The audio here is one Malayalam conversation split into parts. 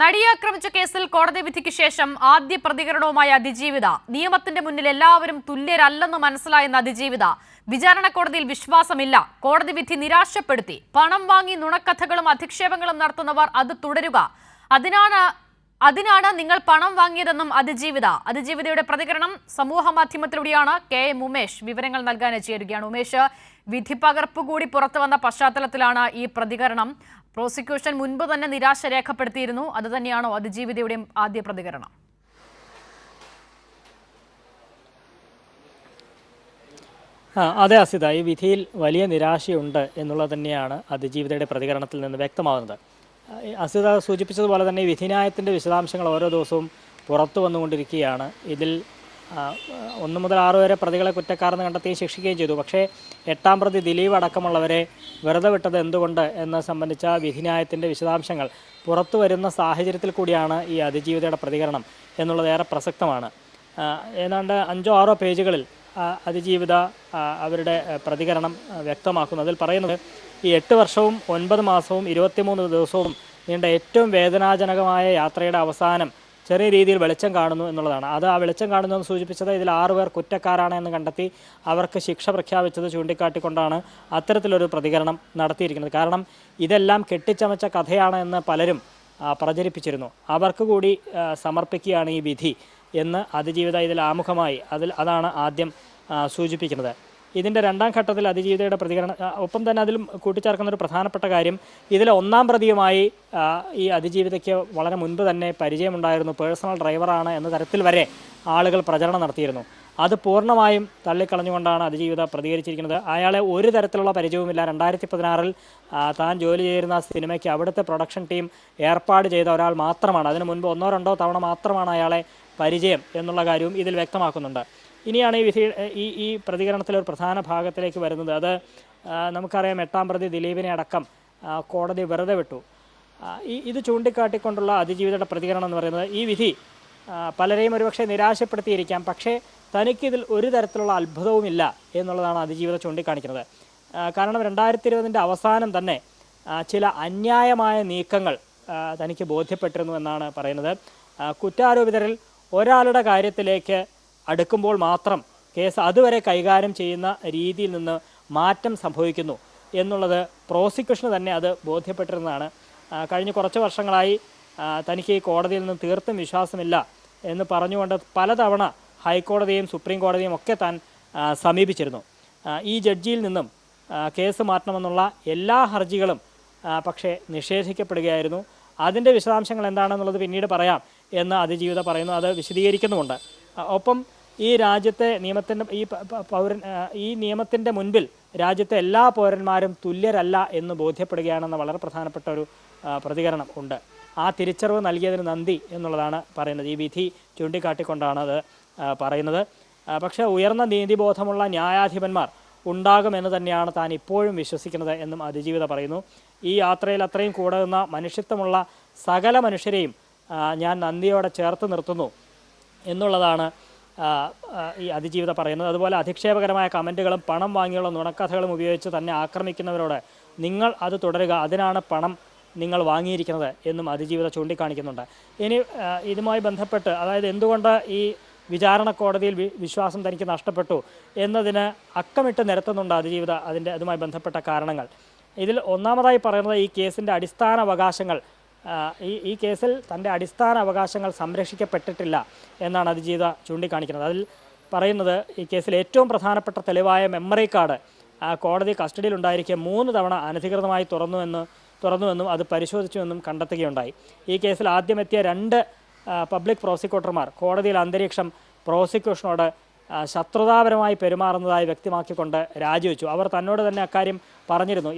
നടിയെ ആക്രമിച്ച കേസിൽ കോടതി വിധിക്ക് ശേഷം ആദ്യ പ്രതികരണവുമായ അതിജീവിത. നിയമത്തിന്റെ മുന്നിൽ എല്ലാവരും തുല്യരല്ലെന്ന് മനസ്സിലായെന്ന അതിജീവിത. വിചാരണ കോടതിയിൽ വിശ്വാസമില്ല. കോടതി വിധി നിരാശപ്പെടുത്തി. പണം വാങ്ങി നുണക്കഥകളും അധിക്ഷേപങ്ങളും നടത്തുന്നവർ അത് തുടരുക. അതിനാണ് അതിനാണ് നിങ്ങൾ പണം വാങ്ങിയതെന്നും അതിജീവിത. അതിജീവിതയുടെ പ്രതികരണം സമൂഹ മാധ്യമത്തിലൂടെയാണ്. കെ. എം. ഉമേഷ് വിവരങ്ങൾ നൽകാൻ ചേരുകയാണ് ഉമേഷ് വിധി പകർപ്പ് കൂടി പുറത്തു വന്ന പശ്ചാത്തലത്തിലാണ് ഈ പ്രതികരണം. പ്രോസിക്യൂഷൻ മുൻപ് തന്നെ നിരാശ രേഖപ്പെടുത്തിയിരുന്നു. അത് തന്നെയാണോ അതിജീവിതയുടെ ആദ്യ പ്രതികരണം? അതെ അസിത ഈ വിധിയിൽ വലിയ നിരാശയുണ്ട് എന്നുള്ളത് തന്നെയാണ് അതിജീവിതയുടെ പ്രതികരണത്തിൽ നിന്ന് ഈ അസിത സൂചിപ്പിച്ചതുപോലെ തന്നെ വിധിനായത്തിന്റെ വിശദാംശങ്ങൾ ഓരോ ദിവസവും പുറത്തു വന്നുകൊണ്ടിരിക്കുകയാണ്. ഇതിൽ ഒന്ന് മുതൽ ആറ് വരെ പ്രതികളെ കുറ്റക്കാരെന്ന് കണ്ടെത്തുകയും ശിക്ഷിക്കുകയും ചെയ്തു. പക്ഷേ എട്ടാം പ്രതി ദിലീപ് അടക്കമുള്ളവരെ വെറുതെ വിട്ടത് എന്തുകൊണ്ട് എന്ന് സംബന്ധിച്ച വിധിന്യായത്തിന്റെ വിശദാംശങ്ങൾ പുറത്തു വരുന്ന സാഹചര്യത്തിൽ കൂടിയാണ് ഈ അതിജീവിതയുടെ പ്രതികരണം എന്നുള്ളത് ഏറെ പ്രസക്തമാണ്. ഏതാണ്ട് അഞ്ചോ ആറോ പേജുകളിൽ അതിജീവിത അവരുടെ പ്രതികരണം വ്യക്തമാക്കുന്നു. അതിൽ പറയുന്നത് ഈ എട്ട് വർഷവും ഒൻപത് മാസവും ഇരുപത്തിമൂന്ന് ദിവസവും നീണ്ട ഏറ്റവും വേദനാജനകമായ യാത്രയുടെ അവസാനം ചെറിയ രീതിയിൽ വെളിച്ചം കാണുന്നു എന്നുള്ളതാണ്. അത് ആ വെളിച്ചം കാണുന്നു എന്ന് സൂചിപ്പിച്ചത് ഇതിൽ ആറുപേർ കുറ്റക്കാരാണ് എന്ന് കണ്ടെത്തി അവർക്ക് ശിക്ഷ പ്രഖ്യാപിച്ചത് ചൂണ്ടിക്കാട്ടിക്കൊണ്ടാണ് അത്തരത്തിലൊരു പ്രതികരണം നടത്തിയിരിക്കുന്നത്. കാരണം ഇതെല്ലാം കെട്ടിച്ചമച്ച കഥയാണ് എന്ന് പലരും പ്രചരിപ്പിച്ചിരുന്നു. അവർക്ക് കൂടി സമർപ്പിക്കുകയാണ് ഈ വിധി എന്ന് അതിജീവിത ഇതിൽ ആമുഖമായി അതിൽ അതാണ് ആദ്യം സൂചിപ്പിക്കുന്നത്. ഇതിന്റെ രണ്ടാം ഘട്ടത്തിൽ അതിജീവിതയുടെ പ്രതികരണം ഒപ്പം തന്നെ അതിലും കൂട്ടിച്ചേർക്കുന്ന ഒരു പ്രധാനപ്പെട്ട കാര്യം ഇതിലെ ഒന്നാം പ്രതിയുമായി ഈ അതിജീവിതയ്ക്ക് വളരെ മുൻപ് തന്നെ പരിചയമുണ്ടായിരുന്നു. പേഴ്സണൽ ഡ്രൈവറാണ് എന്ന തരത്തിൽ വരെ ആളുകൾ പ്രചരണം നടത്തിയിരുന്നു. അത് പൂർണമായും തള്ളിക്കളഞ്ഞുകൊണ്ടാണ് അതിജീവിത പ്രതികരിച്ചിരിക്കുന്നത്. അയാളെ ഒരു തരത്തിലുള്ള പരിചയവുമില്ല. രണ്ടായിരത്തി പതിനാറിൽ താൻ ജോലി ചെയ്യുന്ന സിനിമയ്ക്ക് അവിടുത്തെ പ്രൊഡക്ഷൻ ടീം ഏർപ്പാട് ചെയ്ത ഒരാൾ മാത്രമാണ്. അതിനു മുൻപ് ഒന്നോ രണ്ടോ തവണ മാത്രമാണ് അയാളെ പരിചയം എന്നുള്ള കാര്യവും ഇതിൽ വ്യക്തമാക്കുന്നുണ്ട്. ഇനിയാണ് ഈ വിധി ഈ ഈ പ്രതികരണത്തിലെ ഒരു പ്രധാന ഭാഗത്തിലേക്ക് വരുന്നത്. അത് നമുക്കറിയാം എട്ടാം പ്രതി ദിലീപിനെ അടക്കം കോടതി വെറുതെ വിട്ടു. ഈ ഇത് ചൂണ്ടിക്കാട്ടിക്കൊണ്ടുള്ള അതിജീവിതയുടെ പ്രതികരണം എന്ന് പറയുന്നത് ഈ വിധി പലരെയും ഒരുപക്ഷെ നിരാശപ്പെടുത്തിയിരിക്കാം. പക്ഷേ തനിക്കിതിൽ ഒരു തരത്തിലുള്ള അത്ഭുതവുമില്ല എന്നുള്ളതാണ് അതിജീവിത ചൂണ്ടിക്കാണിക്കുന്നത്. കാരണം രണ്ടായിരത്തി ഇരുപതിന്റെ അവസാനം തന്നെ ചില അന്യായമായ നീക്കങ്ങൾ തനിക്ക് ബോധ്യപ്പെട്ടിരുന്നു എന്നാണ് പറയുന്നത്. കുറ്റാരോപിതരിൽ ഒരാളുടെ കാര്യത്തിലേക്ക് അടുക്കുമ്പോൾ മാത്രം കേസ് അതുവരെ കൈകാര്യം ചെയ്യുന്ന രീതിയിൽ നിന്ന് മാറ്റം സംഭവിക്കുന്നു എന്നുള്ളത് പ്രോസിക്യൂഷന് തന്നെ അത് ബോധ്യപ്പെട്ടിരുന്നതാണ്. കഴിഞ്ഞ കുറച്ച് വർഷങ്ങളായി തനിക്ക് ഈ കോടതിയിൽ നിന്ന് തീർത്തും വിശ്വാസമില്ല എന്ന് പറഞ്ഞുകൊണ്ട് പലതവണ ഹൈക്കോടതിയും സുപ്രീം കോടതിയും ഒക്കെ താൻ സമീപിച്ചിരുന്നു. ഈ ജഡ്ജിയിൽ നിന്നും കേസ് മാറ്റണമെന്നുള്ള എല്ലാ ഹർജികളും പക്ഷേ നിഷേധിക്കപ്പെടുകയായിരുന്നു. അതിന്റെ വിശദാംശങ്ങൾ എന്താണെന്നുള്ളത് പിന്നീട് പറയാം എന്ന് അതിജീവിത പറയുന്നു. അത് വിശദീകരിക്കുന്നുമുണ്ട്. ഒപ്പം ഈ രാജ്യത്തെ നിയമത്തിന്റെ ഈ പൗരൻ ഈ നിയമത്തിന്റെ മുൻപിൽ രാജ്യത്തെ എല്ലാ പൗരന്മാരും തുല്യരല്ല എന്ന് ബോധ്യപ്പെടുകയാണെന്ന വളരെ പ്രധാനപ്പെട്ട ഒരു പ്രതികരണം ഉണ്ട്. ആ തിരിച്ചറിവ് നൽകിയതിന് നന്ദി എന്നുള്ളതാണ് പറയുന്നത്. ഈ വിധി ചൂണ്ടിക്കാട്ടിക്കൊണ്ടാണ് അത് പറയുന്നത്. പക്ഷേ ഉയർന്ന നീതിബോധമുള്ള ന്യായാധിപന്മാർ ഉണ്ടാകുമെന്ന് തന്നെയാണ് താൻ ഇപ്പോഴും വിശ്വസിക്കുന്നത് എന്നും അതിജീവിത പറയുന്നു. ഈ യാത്രയിൽ അത്രയും കൂടുന്ന മനുഷ്യത്വമുള്ള സകല മനുഷ്യരെയും ഞാൻ നന്ദിയോടെ ചേർത്ത് നിർത്തുന്നു എന്നുള്ളതാണ് ഈ അതിജീവിത പറയുന്നത്. അതുപോലെ അധിക്ഷേപകരമായ കമന്റുകളും പണം വാങ്ങിയുള്ള നുണക്കഥകളും ഉപയോഗിച്ച് തന്നെ ആക്രമിക്കുന്നവരോട് നിങ്ങൾ അത് തുടരുക അതിനാണ് പണം നിങ്ങൾ വാങ്ങിയിരിക്കുന്നത് എന്നും അതിജീവിത ചൂണ്ടിക്കാണിക്കുന്നുണ്ട്. ഇനി ഇതുമായി ബന്ധപ്പെട്ട് അതായത് എന്തുകൊണ്ട് ഈ വിചാരണ കോടതിയിൽ വിശ്വാസം തനിക്ക് നഷ്ടപ്പെട്ടു എന്നതിന് അക്കമിട്ട് നിരത്തുന്നുണ്ട് അതിജീവിത അതിന്റെ അതുമായി ബന്ധപ്പെട്ട കാരണങ്ങൾ. ഇതിൽ ഒന്നാമതായി പറയുന്നത് ഈ കേസിന്റെ അടിസ്ഥാന അവകാശങ്ങൾ ഈ ഈ കേസിൽ തന്റെ അടിസ്ഥാന അവകാശങ്ങൾ സംരക്ഷിക്കപ്പെട്ടിട്ടില്ല എന്നാണ് അതിജീവിത ചൂണ്ടിക്കാണിക്കുന്നത്. അതിൽ പറയുന്നത് ഈ കേസിൽ ഏറ്റവും പ്രധാനപ്പെട്ട തെളിവായ മെമ്മറി കാർഡ് കോടതി കസ്റ്റഡിയിൽ ഉണ്ടായിരിക്കെ മൂന്ന് തവണ അനധികൃതമായി തുറന്നുവെന്ന് തുറന്നുവെന്നും അത് പരിശോധിച്ചുവെന്നും കണ്ടെത്തുകയുണ്ടായി. ഈ കേസിൽ ആദ്യമെത്തിയ രണ്ട് പബ്ലിക് പ്രോസിക്യൂട്ടർമാർ കോടതിയിൽ അന്തരീക്ഷം പ്രോസിക്യൂഷനോട് ശത്രുതാപരമായി പെരുമാറുന്നതായി വ്യക്തമാക്കിക്കൊണ്ട് രാജിവെച്ചു. അവർ തന്നോട് തന്നെ അക്കാര്യം പറഞ്ഞിരുന്നു.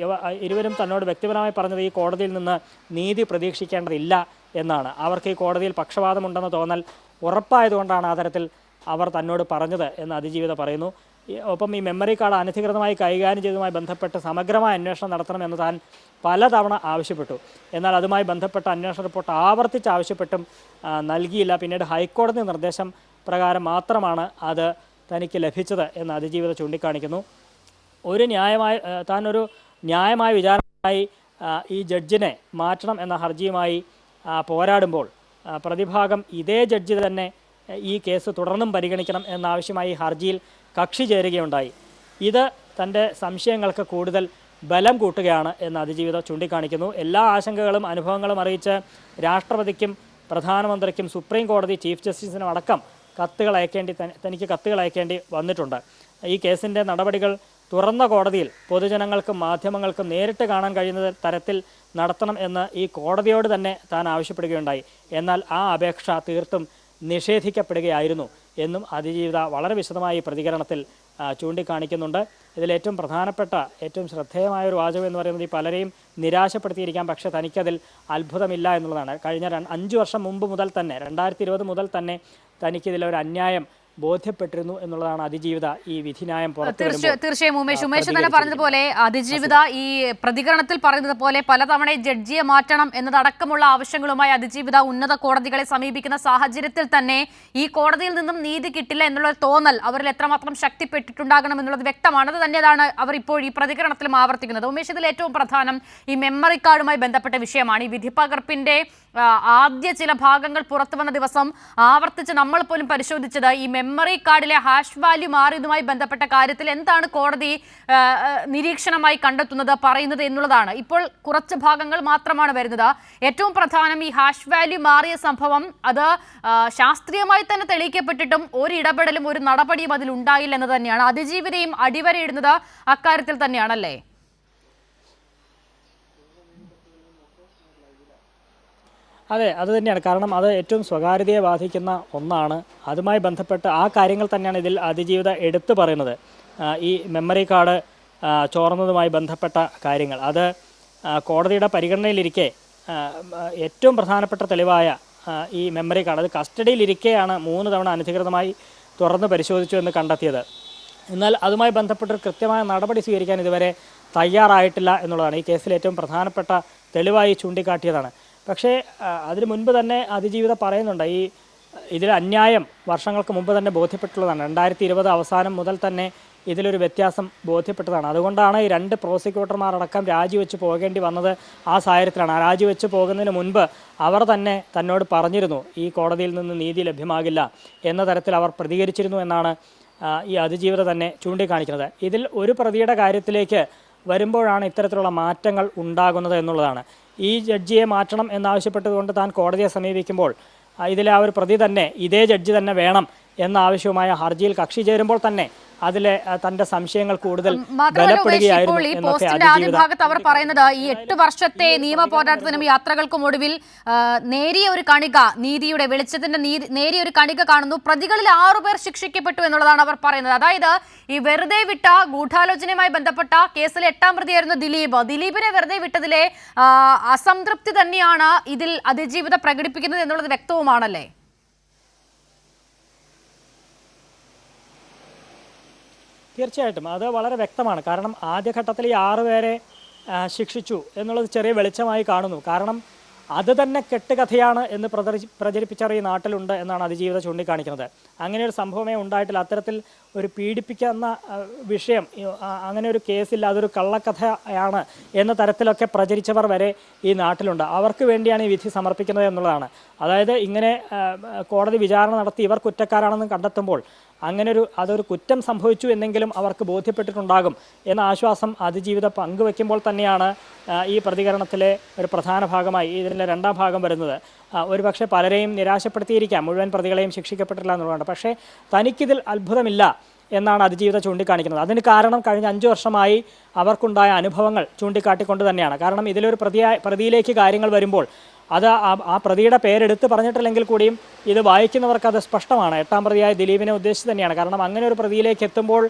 ഇരുവരും തന്നോട് വ്യക്തിപരമായി പറഞ്ഞത് ഈ കോടതിയിൽ നിന്ന് നീതി പ്രതീക്ഷിക്കേണ്ടതില്ല എന്നാണ്. അവർക്ക് ഈ കോടതിയിൽ പക്ഷപാതമുണ്ടെന്ന് തോന്നൽ ഉറപ്പായതുകൊണ്ടാണ് ആ തരത്തിൽ അവർ തന്നോട് പറഞ്ഞത് എന്ന് അതിജീവിത പറയുന്നു. ഒപ്പം ഈ മെമ്മറി കാർഡ് അനധികൃതമായി കൈകാര്യം ചെയ്തതുമായി ബന്ധപ്പെട്ട് സമഗ്രമായ അന്വേഷണം നടത്തണമെന്ന് താൻ പലതവണ ആവശ്യപ്പെട്ടു. എന്നാൽ അതുമായി ബന്ധപ്പെട്ട അന്വേഷണ റിപ്പോർട്ട് ആവർത്തിച്ച് ആവശ്യപ്പെട്ടും നൽകിയില്ല. പിന്നീട് ഹൈക്കോടതി നിർദ്ദേശം പ്രകാരം മാത്രമാണ് അത് തനിക്ക് ലഭിച്ചത് എന്ന് അതിജീവിത ചൂണ്ടിക്കാണിക്കുന്നു. ഒരു ന്യായമായ താനൊരു ന്യായമായ വിചാരണയായി ഈ ജഡ്ജിനെ മാറ്റണം എന്ന ഹർജിയുമായി പോരാടുമ്പോൾ പ്രതിഭാഗം ഇതേ ജഡ്ജി തന്നെ ഈ കേസ് തുടർന്നും പരിഗണിക്കണം എന്നാവശ്യമായി ഹർജിയിൽ കക്ഷി ചേരുകയുണ്ടായി. ഇത് തന്റെ സംശയങ്ങൾക്ക് കൂടുതൽ ബലം കൂട്ടുകയാണ് എന്ന് അതിജീവിത ചൂണ്ടിക്കാണിക്കുന്നു. എല്ലാ ആശങ്കകളും അനുഭവങ്ങളും അറിയിച്ച് രാഷ്ട്രപതിക്കും പ്രധാനമന്ത്രിക്കും സുപ്രീം കോടതി ചീഫ് ജസ്റ്റിസിനും അടക്കം കത്തുകൾ അയക്കേണ്ടി തനിക്ക് കത്തുകൾ അയക്കേണ്ടി വന്നിട്ടുണ്ട്. ഈ കേസിന്റെ നടപടികൾ തുറന്ന കോടതിയിൽ പൊതുജനങ്ങൾക്കും മാധ്യമങ്ങൾക്കും നേരിട്ട് കാണാൻ കഴിയുന്ന തരത്തിൽ നടത്തണം എന്ന് ഈ കോടതിയോട് തന്നെ താൻ ആവശ്യപ്പെടുകയുണ്ടായി. എന്നാൽ ആ അപേക്ഷ തീർത്തും നിഷേധിക്കപ്പെടുകയായിരുന്നു. എന്നും അതിജീവിത വളരെ വിശദമായി പ്രതികരണത്തിൽ ചൂണ്ടിക്കാണിക്കുന്നുണ്ട്. ഇതിലേറ്റവും പ്രധാനപ്പെട്ട ഏറ്റവും ശ്രദ്ധേയമായ ഒരു വാചകം എന്ന് പറയുന്നത് ഈ പലരെയും നിരാശപ്പെടുത്തിയിരിക്കാം. പക്ഷെ തനിക്കതിൽ അത്ഭുതമില്ല എന്നുള്ളതാണ്. കഴിഞ്ഞ അഞ്ച് വർഷം മുമ്പ് മുതൽ തന്നെ രണ്ടായിരത്തി ഇരുപത് മുതൽ തന്നെ തനിക്കിതിലൊരു അന്യായം ബോധ്യപ്പെട്ടിരുന്നു എന്നുള്ളതാണ് അതിജീവിത ഈ വിധിന്യായം തീർച്ചയായും ഉമേഷ്. ഉമേഷ് തന്നെ പറഞ്ഞതുപോലെ അതിജീവിത ഈ പ്രതികരണത്തിൽ പറയുന്നത് പോലെ പലതവണ ജഡ്ജിയെ മാറ്റണം എന്നതടക്കമുള്ള ആവശ്യങ്ങളുമായി അതിജീവിത ഉന്നത കോടതികളെ സമീപിക്കുന്ന സാഹചര്യത്തിൽ തന്നെ ഈ കോടതിയിൽ നിന്നും നീതി കിട്ടില്ല എന്നുള്ള തോന്നൽ അവരിൽ എത്രമാത്രം ശക്തിപ്പെട്ടിട്ടുണ്ടാകണം എന്നുള്ളത് വ്യക്തമാണ്. അത് തന്നെയാണ് അവർ ഇപ്പോൾ ഈ പ്രതികരണത്തിലും ആവർത്തിക്കുന്നത്. ഉമേഷ് ഇതിൽ ഏറ്റവും പ്രധാനം ഈ മെമ്മറി കാർഡുമായി ബന്ധപ്പെട്ട വിഷയമാണ്. ഈ വിധിപ്പകർപ്പിന്റെ ആദ്യ ചില ഭാഗങ്ങൾ പുറത്തു വന്ന ദിവസം ആവർത്തിച്ച് നമ്മൾ പോലും പരിശോധിച്ചത് ഈ മെമ്മറി കാർഡിലെ ഹാഷ് വാല്യൂ മാറിയതുമായി ബന്ധപ്പെട്ട കാര്യത്തിൽ എന്താണ് കോടതി നിരീക്ഷണമായി കണ്ടെത്തുന്നത് പറയുന്നത് എന്നുള്ളതാണ്. ഇപ്പോൾ കുറച്ച് ഭാഗങ്ങൾ മാത്രമാണ് വരുന്നത്. ഏറ്റവും പ്രധാനം ഈ ഹാഷ് വാല്യൂ മാറിയ സംഭവം അത് ശാസ്ത്രീയമായി തന്നെ തെളിയിക്കപ്പെട്ടിട്ടും ഒരു ഇടപെടലും ഒരു നടപടിയും അതിൽ ഉണ്ടായില്ല എന്ന് തന്നെയാണ്. അതിജീവിതയും അടിവരയിടുന്നത് അക്കാര്യത്തിൽ തന്നെയാണല്ലേ? അതെ അത് തന്നെയാണ്. കാരണം അത് ഏറ്റവും സ്വകാര്യതയെ ബാധിക്കുന്ന ഒന്നാണ്. അതുമായി ബന്ധപ്പെട്ട് ആ കാര്യങ്ങൾ തന്നെയാണ് ഇതിൽ അതിജീവിത എടുത്തു പറയുന്നത്. ഈ മെമ്മറി കാർഡ് ചോർന്നതുമായി ബന്ധപ്പെട്ട കാര്യങ്ങൾ. അത് കോടതിയുടെ പരിഗണനയിലിരിക്കെ ഏറ്റവും പ്രധാനപ്പെട്ട തെളിവായ ഈ മെമ്മറി കാർഡ്. അത് കസ്റ്റഡിയിലിരിക്കെയാണ് മൂന്ന് തവണ അനധികൃതമായി തുറന്ന് പരിശോധിച്ചു എന്ന് കണ്ടെത്തിയത്. എന്നാൽ അതുമായി ബന്ധപ്പെട്ട കൃത്യമായ നടപടി സ്വീകരിക്കാൻ ഇതുവരെ തയ്യാറായിട്ടില്ല എന്നുള്ളതാണ് ഈ കേസിൽ ഏറ്റവും പ്രധാനപ്പെട്ട തെളിവായി ചൂണ്ടിക്കാട്ടിയതാണ്. പക്ഷേ അതിന് മുൻപ് തന്നെ അതിജീവിത പറയുന്നുണ്ട്. ഈ ഇതിൽ അന്യായം വർഷങ്ങൾക്ക് മുമ്പ് തന്നെ ബോധ്യപ്പെട്ടുള്ളതാണ്. രണ്ടായിരത്തി ഇരുപത് അവസാനം മുതൽ തന്നെ ഇതിലൊരു വ്യത്യാസം ബോധ്യപ്പെട്ടതാണ്. അതുകൊണ്ടാണ് ഈ രണ്ട് പ്രോസിക്യൂട്ടർമാരടക്കം രാജിവെച്ച് പോകേണ്ടി വന്നത് ആ സാഹചര്യത്തിലാണ്. ആ രാജിവെച്ച് പോകുന്നതിന് മുൻപ് അവർ തന്നെ തന്നോട് പറഞ്ഞിരുന്നു ഈ കോടതിയിൽ നിന്ന് നീതി ലഭ്യമാകില്ല എന്ന തരത്തിൽ അവർ പ്രതികരിച്ചിരുന്നു എന്നാണ് ഈ അതിജീവിത തന്നെ ചൂണ്ടിക്കാണിക്കുന്നത്. ഇതിൽ ഒരു പ്രതിയുടെ കാര്യത്തിലേക്ക് വരുമ്പോഴാണ് ഇത്തരത്തിലുള്ള മാറ്റങ്ങൾ ഉണ്ടാകുന്നത് എന്നുള്ളതാണ്. ഈ ജഡ്ജിയെ മാറ്റണം എന്നാവശ്യപ്പെട്ടുകൊണ്ട് താൻ കോടതിയെ സമീപിക്കുമ്പോൾ ഇതിലെ ആ ഒരു പ്രതി തന്നെ ഇതേ ജഡ്ജി തന്നെ വേണം എന്ന ആവശ്യവുമായ ഹർജിയിൽ കക്ഷി ചേരുമ്പോൾ തന്നെ അതിലെ തന്റെ സംശയങ്ങൾ കൂടുതൽ ബലപ്പെടുകയായിരുന്നു ഈ പോസ്റ്റിന്റെ ആദ്യ ഭാഗത്ത് അവർ പറയുന്നത് ഈ എട്ട് വർഷത്തെ നിയമ പോരാട്ടത്തിനും യാത്രകൾക്കും ഒടുവിൽ നേരിയ ഒരു കണിക നീതിയുടെ വെളിച്ചത്തിന്റെ നേരിയ ഒരു കണിക കാണുന്നു. പ്രതികളിൽ ആറുപേർ ശിക്ഷിക്കപ്പെട്ടു എന്നുള്ളതാണ് അവർ പറയുന്നത്. അതായത് ഈ വെറുതെ വിട്ട ഗൂഢാലോചനയുമായി ബന്ധപ്പെട്ട കേസിലെ എട്ടാം പ്രതിയായിരുന്നു ദിലീപ്. ദിലീപിനെ വെറുതെ വിട്ടതിലെ അസംതൃപ്തി തന്നെയാണ് ഇതിൽ അതിജീവിത പ്രകടിപ്പിക്കുന്നത് എന്നുള്ളത് വ്യക്തവുമാണല്ലേ? തീർച്ചയായിട്ടും. അത് വളരെ വ്യക്തമാണ്. കാരണം ആദ്യഘട്ടത്തിൽ ഈ ആറുപേരെ ശിക്ഷിച്ചു എന്നുള്ളത് ചെറിയ വെളിച്ചമായി കാണുന്നു. കാരണം അത് തന്നെ കെട്ടുകഥയാണ് എന്ന് പ്രചരി പ്രചരിപ്പിച്ചവർ ഈ നാട്ടിലുണ്ട് എന്നാണ് അതിജീവിത ചൂണ്ടിക്കാണിക്കുന്നത്. അങ്ങനെ ഒരു സംഭവമേ ഉണ്ടായിട്ടില്ല. അത്തരത്തിൽ ഒരു പീഡിപ്പിക്കുന്ന വിഷയം അങ്ങനെ ഒരു കേസില്ല അതൊരു കള്ളക്കഥയാണ് എന്ന തരത്തിലൊക്കെ പ്രചരിച്ചവർ വരെ ഈ നാട്ടിലുണ്ട്. അവർക്ക് വേണ്ടിയാണ് ഈ വിധി സമർപ്പിക്കുന്നത് എന്നുള്ളതാണ്. അതായത് ഇങ്ങനെ കോടതി വിചാരണ നടത്തി ഇവർ കുറ്റക്കാരാണെന്ന് കണ്ടെത്തുമ്പോൾ അങ്ങനെ ഒരു അതൊരു കുറ്റം സംഭവിച്ചു എന്നെങ്കിലും അവർക്ക് ബോധ്യപ്പെട്ടിട്ടുണ്ടാകും എന്ന ആശ്വാസം അതിജീവിത പങ്കുവെക്കുമ്പോൾ തന്നെയാണ് ഈ പ്രതികരണത്തിലെ ഒരു പ്രധാന ഭാഗമായി ഇതിന്റെ രണ്ടാം ഭാഗം വരുന്നത്. ഒരുപക്ഷെ പലരെയും നിരാശപ്പെടുത്തിയിരിക്കാം മുഴുവൻ പ്രതികളെയും ശിക്ഷിക്കപ്പെട്ടില്ല എന്നുള്ളതാണ് പക്ഷേ തനിക്കിതിൽ അത്ഭുതമില്ല എന്നാണ് അതിജീവിത ചൂണ്ടിക്കാണിക്കുന്നത്. അതിന് കാരണം കഴിഞ്ഞ അഞ്ച് വർഷമായി അവർക്കുണ്ടായ അനുഭവങ്ങൾ ചൂണ്ടിക്കാട്ടിക്കൊണ്ട് തന്നെയാണ്. കാരണം ഇതിലൊരു പ്രതിയായ പ്രതിയിലേക്ക് കാര്യങ്ങൾ വരുമ്പോൾ അത് ആ- പ്രതിയുടെ പേരെടുത്ത് പറഞ്ഞിട്ടില്ലെങ്കിൽ കൂടിയും ഇത് വായിക്കുന്നവർക്ക് അത് സ്പഷ്ടമാണ്. എട്ടാം പ്രതിയായ ദിലീപിനെ ഉദ്ദേശിച്ച് തന്നെയാണ്. കാരണം അങ്ങനെ ഒരു പ്രതിയിലേക്ക് എത്തുമ്പോൾ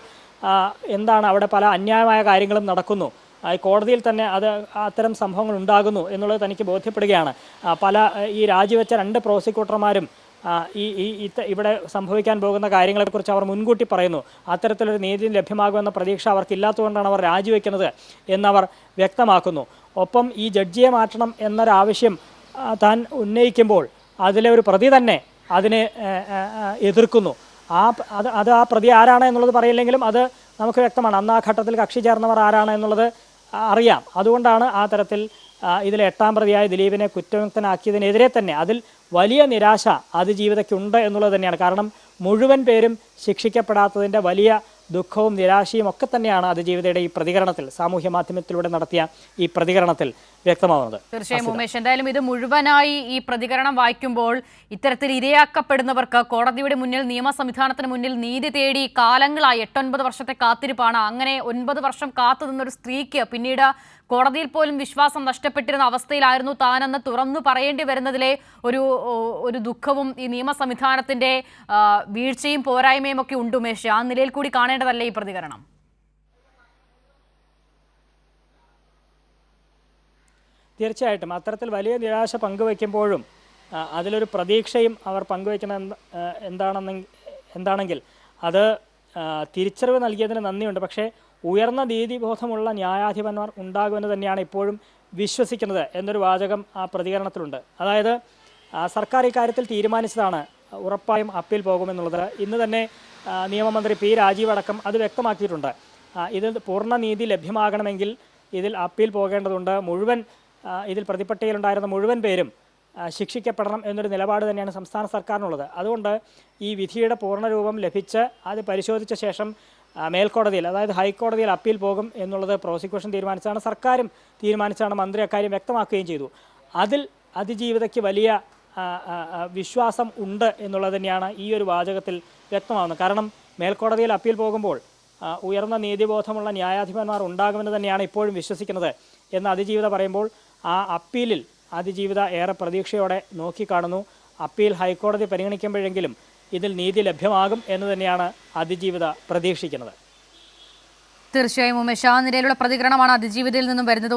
എന്താണ് അവിടെ പല അന്യായമായ കാര്യങ്ങളും നടക്കുന്നു. കോടതിയിൽ തന്നെ അത് അത്തരം സംഭവങ്ങൾ ഉണ്ടാകുന്നു എന്നുള്ളത് തനിക്ക് ബോധ്യപ്പെടുകയാണ്. പല ഈ രാജിവെച്ച രണ്ട് പ്രോസിക്യൂട്ടർമാരും ഈ ഈ ഇവിടെ സംഭവിക്കാൻ പോകുന്ന കാര്യങ്ങളെക്കുറിച്ച് അവർ മുൻകൂട്ടി പറയുന്നു. അത്തരത്തിലൊരു നീതി ലഭ്യമാകുമെന്ന പ്രതീക്ഷ അവർക്കില്ലാത്തതുകൊണ്ടാണ് അവർ രാജിവെക്കുന്നത് എന്നവർ വ്യക്തമാക്കുന്നു. ഒപ്പം ഈ ജഡ്ജിയെ മാറ്റണം എന്നൊരാവശ്യം താൻ ഉന്നയിക്കുമ്പോൾ അതിലെ ഒരു പ്രതി തന്നെ അതിനെ എതിർക്കുന്നു. ആ അത് അത് ആ പ്രതി ആരാണ് എന്നുള്ളത് പറയില്ലെങ്കിലും അത് നമുക്ക് വ്യക്തമാണ്. അന്ന് ആ ഘട്ടത്തിൽ കക്ഷി ചേർന്നവർ ആരാണ് എന്നുള്ളത് അറിയാം. അതുകൊണ്ടാണ് ആ തരത്തിൽ ഇതിലെ എട്ടാം പ്രതിയായ ദിലീപിനെ കുറ്റമുക്തനാക്കിയതിനെതിരെ തന്നെ അതിൽ വലിയ നിരാശ അതിജീവിതയ്ക്കുണ്ട് എന്നുള്ളത് തന്നെയാണ്. കാരണം മുഴുവൻ പേരും ശിക്ഷിക്കപ്പെടാത്തതിന്റെ വലിയ ദുഃഖവും നിരാശയും ഒക്കെ തന്നെയാണ് അതിജീവിതയുടെ ഈ പ്രതികരണത്തിൽ സാമൂഹ്യ മാധ്യമത്തിലൂടെ നടത്തിയ ഈ പ്രതികരണത്തിൽ. വ്യക്തമാവുന്നത്. തീർച്ചയായും ഉമേഷ് എന്തായാലും ഇത് മുഴുവനായി ഈ പ്രതികരണം വായിക്കുമ്പോൾ ഇത്തരത്തിൽ ഇരയാക്കപ്പെടുന്നവർക്ക് കോടതിയുടെ മുന്നിൽ നിയമ സംവിധാനത്തിന് മുന്നിൽ നീതി തേടി കാലങ്ങളായി എട്ടൊൻപത് വർഷത്തെ കാത്തിരിപ്പാണ്. അങ്ങനെ ഒൻപത് വർഷം കാത്തു നിന്നൊരു സ്ത്രീക്ക് പിന്നീട് കോടതിയിൽ പോലും വിശ്വാസം നഷ്ടപ്പെട്ടിരുന്ന അവസ്ഥയിലായിരുന്നു താനെന്ന് തുറന്നു പറയേണ്ടി വരുന്നതിലെ ഒരു ഒരു ദുഃഖവും ഈ നിയമ സംവിധാനത്തിന്റെ വീഴ്ചയും പോരായ്മയും ഒക്കെ ഉണ്ട് ഉമേഷ്. ആ നിലയിൽ കൂടി കാണേണ്ടതല്ലേ ഈ പ്രതികരണം? തീർച്ചയായിട്ടും. അത്തരത്തിൽ വലിയ നിരാശ പങ്കുവയ്ക്കുമ്പോഴും അതിലൊരു പ്രതീക്ഷയും അവർ പങ്കുവയ്ക്കുന്ന എന്ത- എന്താണെന്ന് എന്താണെങ്കിൽ അത് തിരിച്ചറിവ് നൽകിയതിന് നന്ദിയുണ്ട്. പക്ഷേ ഉയർന്ന നീതിബോധമുള്ള ന്യായാധിപന്മാർ ഉണ്ടാകുമെന്ന് തന്നെയാണ് ഇപ്പോഴും വിശ്വസിക്കുന്നത് എന്നൊരു വാചകം ആ പ്രതികരണത്തിലുണ്ട്. അതായത് സർക്കാർ ഇക്കാര്യത്തിൽ തീരുമാനിച്ചതാണ് ഉറപ്പായും അപ്പീൽ പോകുമെന്നുള്ളത്. ഇന്ന് തന്നെ നിയമമന്ത്രി പി രാജീവ് അടക്കം അത് വ്യക്തമാക്കിയിട്ടുണ്ട്. ഇത് പൂർണ നീതി ലഭ്യമാകണമെങ്കിൽ ഇതിൽ അപ്പീൽ പോകേണ്ടതുണ്ട്. മുഴുവൻ ഇതിൽ പ്രതിപട്ടികയിലുണ്ടായിരുന്ന മുഴുവൻ പേരും ശിക്ഷിക്കപ്പെടണം എന്നൊരു നിലപാട് തന്നെയാണ് സംസ്ഥാന സർക്കാരിനുള്ളത്. അതുകൊണ്ട് ഈ വിധിയുടെ പൂർണരൂപം ലഭിച്ച് അത് പരിശോധിച്ച ശേഷം മേൽക്കോടതിയിൽ അതായത് ഹൈക്കോടതിയിൽ അപ്പീൽ പോകും എന്നുള്ളത് പ്രോസിക്യൂഷൻ തീരുമാനിച്ചാണ് സർക്കാരും തീരുമാനിച്ചാണ് മന്ത്രി അക്കാര്യം വ്യക്തമാക്കുകയും ചെയ്തു. അതിൽ അതിജീവിതയ്ക്ക് വലിയ വിശ്വാസം ഉണ്ട് എന്നുള്ളത് തന്നെയാണ് ഈ ഒരു വാചകത്തിൽ വ്യക്തമാകുന്നത് കാരണം മേൽക്കോടതിയിൽ അപ്പീൽ പോകുമ്പോൾ ഉയർന്ന നീതിബോധമുള്ള ന്യായാധിപന്മാർ ഉണ്ടാകുമെന്ന് തന്നെയാണ് ഇപ്പോഴും വിശ്വസിക്കുന്നത്. എന്ന് അതിജീവിത പറയുമ്പോൾ ആ അപ്പീലിൽ അതിജീവിത ഏറെ പ്രതീക്ഷയോടെ നോക്കിക്കാണുന്നു. അപ്പീൽ ഹൈക്കോടതി പരിഗണിക്കുമ്പോഴെങ്കിലും ഇതിൽ നീതി ലഭ്യമാകും എന്ന് തന്നെയാണ് അതിജീവിത പ്രതീക്ഷിക്കുന്നത്. തീർച്ചയായും ഉമേഷ് ആ നിലയിലുള്ള പ്രതികരണമാണ് അതിജീവിതയിൽ നിന്നും വരുന്നത്.